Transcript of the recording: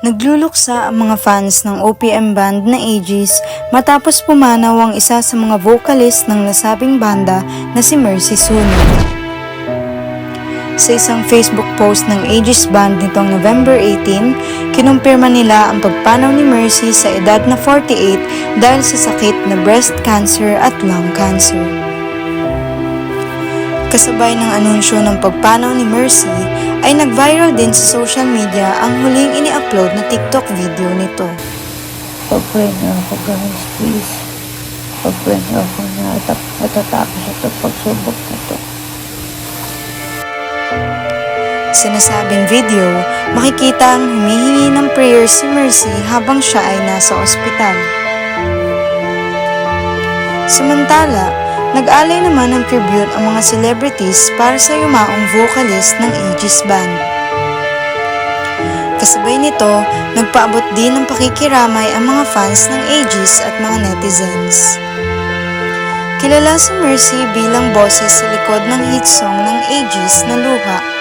Nagluluksa ang mga fans ng OPM band na Aegis matapos pumanaw ang isa sa mga vocalist ng nasabing banda na si Mercy Suno. Sa isang Facebook post ng Aegis Band nitong November 18, kinumpirma nila ang pagpanaw ni Mercy sa edad na 48 dahil sa sakit na breast cancer at lung cancer. Kasabay ng anunsyo ng pagpanaw ni Mercy, ay nag-viral din sa social media ang huling ini-upload na TikTok video nito. Pag-pray ako guys, please. Pag-pray ako na natatapos ito pagsubok na to. Sa nasabing video, makikita ang humihingi ng prayer si Mercy habang siya ay nasa ospital. Samantala, nag-alay naman ng tribute ang mga celebrities para sa yumaong vocalist ng Aegis Band. Kasabay nito, nagpaabot din ng pakikiramay ang mga fans ng Aegis at mga netizens. Kilala si Mercy bilang boses sa likod ng hit song ng Aegis na Luha